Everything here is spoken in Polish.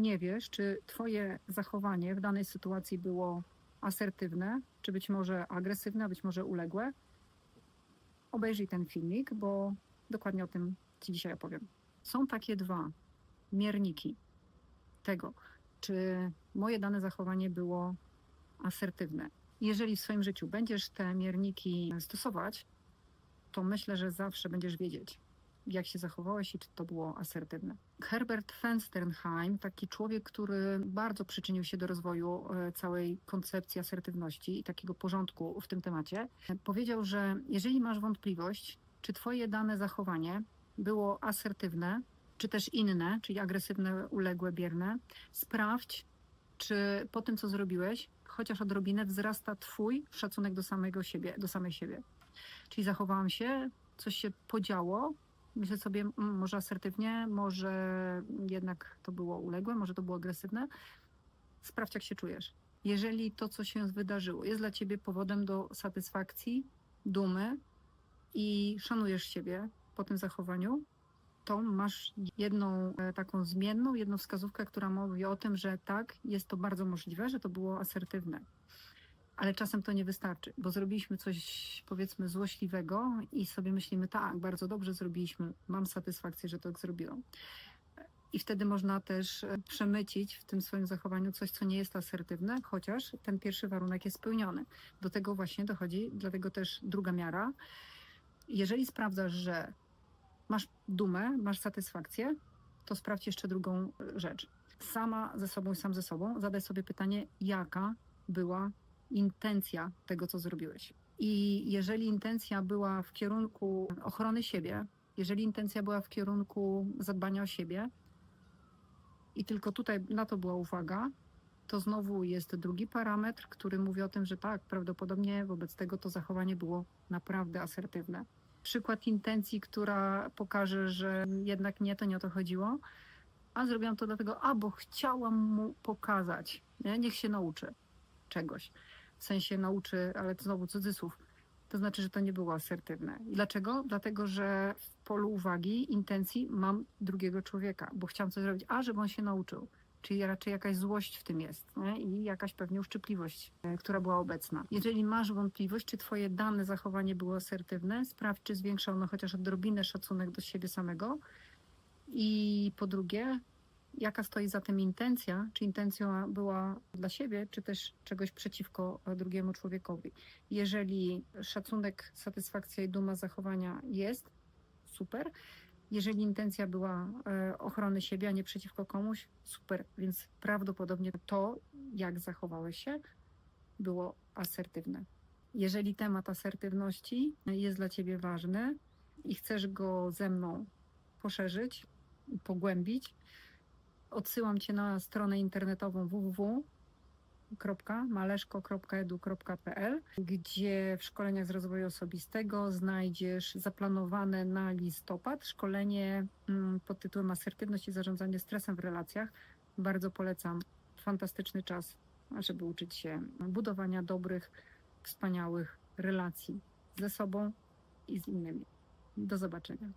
nie wiesz, czy Twoje zachowanie w danej sytuacji było asertywne, czy być może agresywne, być może uległe, obejrzyj ten filmik, bo dokładnie o tym Ci dzisiaj opowiem. Są takie dwa mierniki tego, czy moje dane zachowanie było asertywne. Jeżeli w swoim życiu będziesz te mierniki stosować, to myślę, że zawsze będziesz wiedzieć, jak się zachowałeś i czy to było asertywne. Herbert Fensternheim, taki człowiek, który bardzo przyczynił się do rozwoju e, całej koncepcji asertywności i takiego porządku w tym temacie, powiedział, że jeżeli masz wątpliwość, czy twoje dane zachowanie było asertywne, czy też inne, czyli agresywne, uległe, bierne, sprawdź, czy po tym, co zrobiłeś, chociaż odrobinę wzrasta twój szacunek do samego siebie, do samej siebie. Czyli zachowałam się, coś się podziało, myślę sobie, może asertywnie, może jednak to było uległe, może to było agresywne. Sprawdź, jak się czujesz. Jeżeli to, co się wydarzyło, jest dla ciebie powodem do satysfakcji, dumy i szanujesz siebie po tym zachowaniu, to masz jedną e, taką zmienną, jedną wskazówkę, która mówi o tym, że tak, jest to bardzo możliwe, że to było asertywne. Ale czasem to nie wystarczy, bo zrobiliśmy coś, powiedzmy, złośliwego i sobie myślimy, tak, bardzo dobrze zrobiliśmy, mam satysfakcję, że tak zrobiłam. I wtedy można też e, przemycić w tym swoim zachowaniu coś, co nie jest asertywne, chociaż ten pierwszy warunek jest spełniony. Do tego właśnie dochodzi, dlatego też druga miara. Jeżeli sprawdzasz, że masz dumę, masz satysfakcję, to sprawdź jeszcze drugą e, rzecz. Sama ze sobą sam ze sobą zadaj sobie pytanie, jaka była intencja tego, co zrobiłeś. I jeżeli intencja była w kierunku ochrony siebie, jeżeli intencja była w kierunku zadbania o siebie, i tylko tutaj na to była uwaga, to znowu jest drugi parametr, który mówi o tym, że tak, prawdopodobnie wobec tego to zachowanie było naprawdę asertywne. Przykład intencji, która pokaże, że jednak nie, to nie o to chodziło, a zrobiłam to dlatego, a bo chciałam mu pokazać, nie? niech się nauczy czegoś. W sensie nauczy, ale to znowu cudzysłów. To znaczy, że to nie było asertywne. I dlaczego? Dlatego, że w polu uwagi, intencji mam drugiego człowieka, bo chciałam coś zrobić, a żeby on się nauczył. Czyli raczej jakaś złość w tym jest nie? i jakaś pewnie uszczypliwość, e, która była obecna. Jeżeli masz wątpliwość, czy twoje dane zachowanie było asertywne, sprawdź, czy zwiększa ono chociaż odrobinę szacunek do siebie samego. I po drugie, jaka stoi za tym intencja, czy intencja była dla siebie, czy też czegoś przeciwko drugiemu człowiekowi. Jeżeli szacunek, satysfakcja i duma zachowania jest, super. Jeżeli intencja była e, ochrony siebie, a nie przeciwko komuś, super. Więc prawdopodobnie to, jak zachowałeś się, było asertywne. Jeżeli temat asertywności jest dla Ciebie ważny i chcesz go ze mną poszerzyć, pogłębić, odsyłam Cię na stronę internetową www.maleszko.edu.pl, gdzie w szkoleniach z rozwoju osobistego znajdziesz zaplanowane na listopad szkolenie mm, pod tytułem Asertywność i zarządzanie stresem w relacjach. Bardzo polecam. Fantastyczny czas, żeby uczyć się budowania dobrych, wspaniałych relacji ze sobą i z innymi. Do zobaczenia.